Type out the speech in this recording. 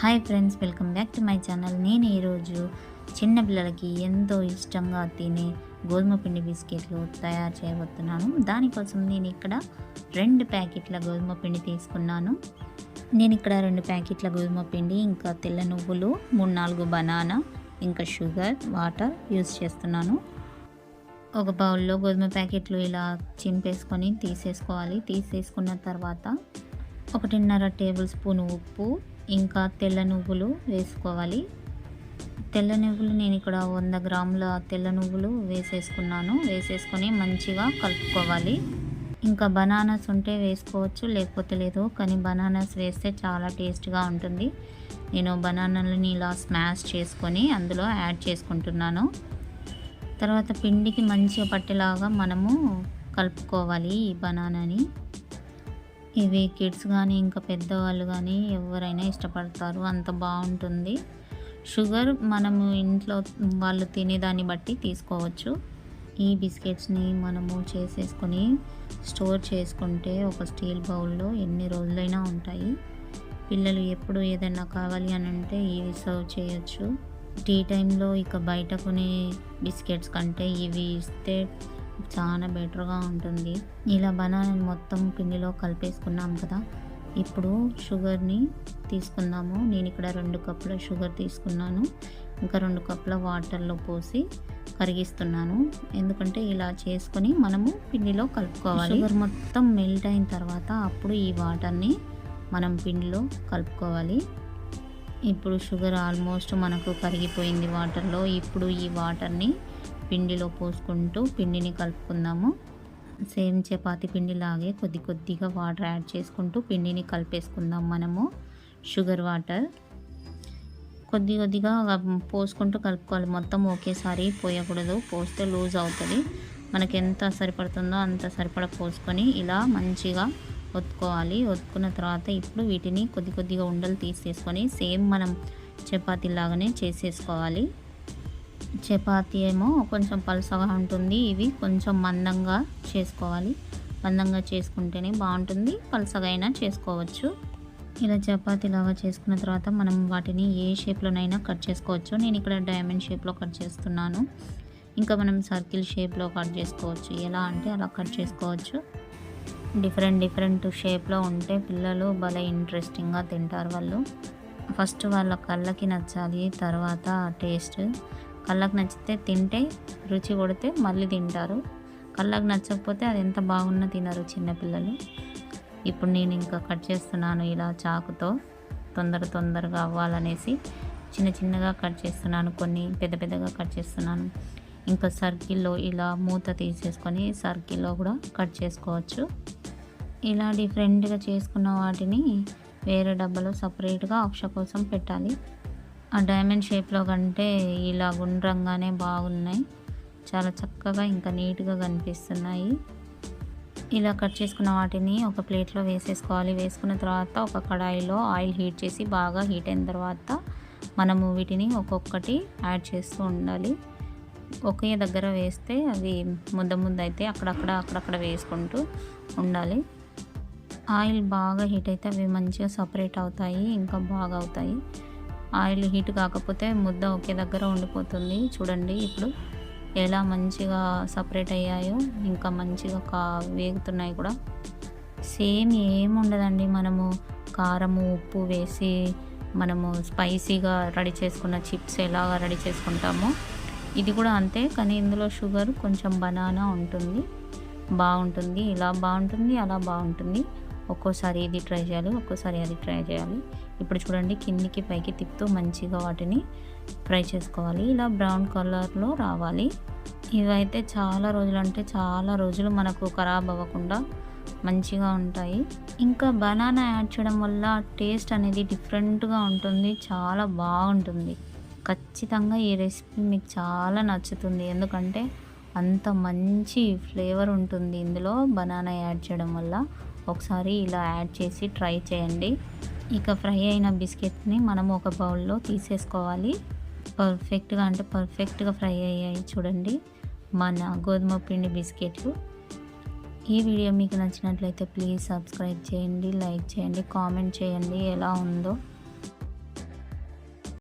Hi friends welcome back to my channel. నేను ఈరోజు చిన్నపిల్లలకి ఎంతో ఇష్టంగా తినే గోధుమ పిండి బిస్కెట్లు తయారు చేయబోతున్నాను. దానికోసం నేను ఇక్కడ రెండు ప్యాకెట్ల గోధుమ పిండి తీసుకున్నాను. నేను ఇక్కడ రెండు ప్యాకెట్ల గోధుమ పిండి ఇంకా తెల్ల నువ్వులు మూడు నాలుగు బనానా ఇంకా షుగర్ వాటర్ యూస్ చేస్తున్నాను. ఒక బౌల్లో గోధుమ ప్యాకెట్లు ఇలా చింపేసుకొని తీసేసుకోవాలి. తీసేసుకున్న తర్వాత ఒకటిన్నర టేబుల్ స్పూన్ ఉప్పు ఇంకా తెల్ల నువ్వులు వేసుకోవాలి. తెల్ల నువ్వులు నేను ఇక్కడ వంద గ్రాముల తెల్ల నువ్వులు వేసేసుకున్నాను. వేసేసుకొని మంచిగా కలుపుకోవాలి. ఇంకా బనానాస్ ఉంటే వేసుకోవచ్చు లేకపోతే లేదు. కానీ బనానాస్ వేస్తే చాలా టేస్ట్గా ఉంటుంది. నేను బనానాలని ఇలా స్మాష్ చేసుకొని అందులో యాడ్ చేసుకుంటున్నాను. తర్వాత పిండికి మంచిగా పట్టేలాగా మనము కలుపుకోవాలి ఈ బనానాని. ఇవి కిడ్స్ కానీ ఇంకా పెద్దవాళ్ళు కానీ ఎవరైనా ఇష్టపడతారు. అంత బాగుంటుంది. షుగర్ మనము ఇంట్లో వాళ్ళు తినేదాన్ని బట్టి తీసుకోవచ్చు. ఈ బిస్కెట్స్ని మనము చేసేసుకొని స్టోర్ చేసుకుంటే ఒక స్టీల్ బౌల్లో ఎన్ని రోజులైనా ఉంటాయి. పిల్లలు ఎప్పుడు ఏదైనా కావాలి అని అంటే ఇవి సర్వ్ చేయొచ్చు. టీ టైంలో ఇక బయట కొనే బిస్కెట్స్ కంటే ఇవి ఇస్తే చాలా బెటర్గా ఉంటుంది. ఇలా బనానా మొత్తం పిండిలో కలిపేసుకున్నాం కదా ఇప్పుడు షుగర్ని తీసుకుందాము. నేను ఇక్కడ రెండు కప్పుల షుగర్ తీసుకున్నాను. ఇంకా రెండు కప్పుల వాటర్లో పోసి కరిగిస్తున్నాను. ఎందుకంటే ఇలా చేసుకొని మనము పిండిలో కలుపుకోవాలి. షుగర్ మొత్తం మెల్ట్ అయిన తర్వాత అప్పుడు ఈ వాటర్ని మనం పిండిలో కలుపుకోవాలి. ఇప్పుడు షుగర్ ఆల్మోస్ట్ మనకు కరిగిపోయింది వాటర్లో. ఇప్పుడు ఈ వాటర్ని పిండిలో పోసుకుంటూ పిండిని కలుపుకుందాము. సేమ్ చపాతి పిండిలాగే కొద్ది కొద్దిగా వాటర్ యాడ్ చేసుకుంటూ పిండిని కలిపేసుకుందాం మనము. Sugar water. కొద్ది కొద్దిగా పోసుకుంటూ కలుపుకోవాలి. మొత్తం ఒకేసారి పోయకూడదు. పోస్తే లూజ్ అవుతుంది. మనకి ఎంత సరిపడుతుందో అంత సరిపడ పోసుకొని ఇలా మంచిగా ఒత్తుకోవాలి. ఒత్తుకున్న తర్వాత ఇప్పుడు వీటిని కొద్ది కొద్దిగా ఉండలు తీసేసుకొని సేమ్ మనం చపాతీ లాగానే చేసేసుకోవాలి. చపాతీ ఏమో కొంచెం పలుసగా ఉంటుంది. ఇవి కొంచెం మందంగా చేసుకోవాలి. మందంగా చేసుకుంటేనే బాగుంటుంది. పలుసగా అయినా చేసుకోవచ్చు. ఇలా చపాతి లాగా చేసుకున్న తర్వాత మనం వాటిని ఏ షేప్లోనైనా కట్ చేసుకోవచ్చు. నేను ఇక్కడ డైమండ్ షేప్లో కట్ చేస్తున్నాను. ఇంకా మనం సర్కిల్ షేప్లో కట్ చేసుకోవచ్చు. ఎలా అంటే అలా కట్ చేసుకోవచ్చు. డిఫరెంట్ డిఫరెంట్ షేప్లో ఉంటే పిల్లలు భలే ఇంట్రెస్టింగ్గా తింటారు వాళ్ళు. ఫస్ట్ వాళ్ళ కళ్ళకి నచ్చాలి తర్వాత టేస్ట్. కళ్ళకు నచ్చితే తింటే రుచి కొడితే మళ్ళీ తింటారు. కళ్ళకు నచ్చకపోతే అది ఎంత బాగున్నా తినరు చిన్నపిల్లలు ఇప్పుడు నేను ఇంకా కట్ చేస్తున్నాను ఇలా చాకుతో తొందర తొందరగా అవ్వాలనేసి చిన్న చిన్నగా కట్ చేస్తున్నాను కొన్ని పెద్ద పెద్దగా కట్ చేస్తున్నాను. ఇంకా సర్కిల్లో ఇలా మూత తీసేసుకొని సర్కిల్లో కూడా కట్ చేసుకోవచ్చు. ఇలా డిఫరెంట్గా చేసుకున్న వాటిని వేరే డబ్బాలో సపరేట్గా అక్ష కోసం పెట్టాలి. ఆ డైమండ్ షేప్లో కంటే ఇలా గుండ్రంగానే బాగున్నాయి. చాలా చక్కగా ఇంకా నీట్గా కనిపిస్తున్నాయి. ఇలా కట్ చేసుకున్న వాటిని ఒక ప్లేట్లో వేసేసుకోవాలి. వేసుకున్న తర్వాత ఒక కడాయిలో ఆయిల్ హీట్ చేసి బాగా హీట్ అయిన తర్వాత మనము వీటిని ఒక్కొక్కటి యాడ్ చేస్తూ ఉండాలి. ఒకే దగ్గర వేస్తే అవి ముద్ద ముద్ద అయితే అక్కడక్కడ అక్కడక్కడ వేసుకుంటూ ఉండాలి. ఆయిల్ బాగా హీట్ అయితే అవి మంచిగా సపరేట్ అవుతాయి ఇంకా బాగా అవుతాయి. ఆయిల్ హీట్ కాకపోతే ముద్ద ఒకే దగ్గర ఉండిపోతుంది. చూడండి ఇప్పుడు ఎలా మంచిగా సపరేట్ అయ్యాయో ఇంకా మంచిగా కా వేగుతున్నాయి కూడా. సేమ్ ఏం ఉండదండి మనము కారము ఉప్పు వేసి మనము స్పైసీగా రెడీ చేసుకున్న చిప్స్ ఎలాగా రెడీ చేసుకుంటామో ఇది కూడా అంతే కానీ ఇందులో షుగర్ కొంచెం బనానా ఉంటుంది. బాగుంటుంది. ఇలా బాగుంటుంది అలా బాగుంటుంది. ఒక్కోసారి ఇది ట్రై చేయాలి ఒక్కోసారి అది ట్రై చేయాలి. ఇప్పుడు చూడండి కిందికి పైకి తిప్పుతూ మంచిగా వాటిని ఫ్రై చేసుకోవాలి. ఇలా బ్రౌన్ కలర్లో రావాలి. ఇవైతే చాలా రోజులు అంటే చాలా రోజులు మనకు ఖరాబ్ అవ్వకుండా మంచిగా ఉంటాయి. ఇంకా బనానా యాడ్ చేయడం వల్ల టేస్ట్ అనేది డిఫరెంట్గా ఉంటుంది చాలా బాగుంటుంది. ఖచ్చితంగా ఈ రెసిపీ మీకు చాలా నచ్చుతుంది. ఎందుకంటే అంత మంచి ఫ్లేవర్ ఉంటుంది ఇందులో బనానా యాడ్ చేయడం వల్ల. ఒకసారి ఇలా యాడ్ చేసి ట్రై చేయండి. ఇక ఫ్రై అయిన బిస్కెట్ని మనం ఒక బౌల్లో తీసేసుకోవాలి. పర్ఫెక్ట్గా అంటే పర్ఫెక్ట్గా ఫ్రై అయ్యాయి చూడండి మన గోధుమ పిండి బిస్కెట్లు. ఈ వీడియో మీకు నచ్చినట్లయితే ప్లీజ్ సబ్స్క్రైబ్ చేయండి లైక్ చేయండి కామెంట్ చేయండి ఎలా ఉందో.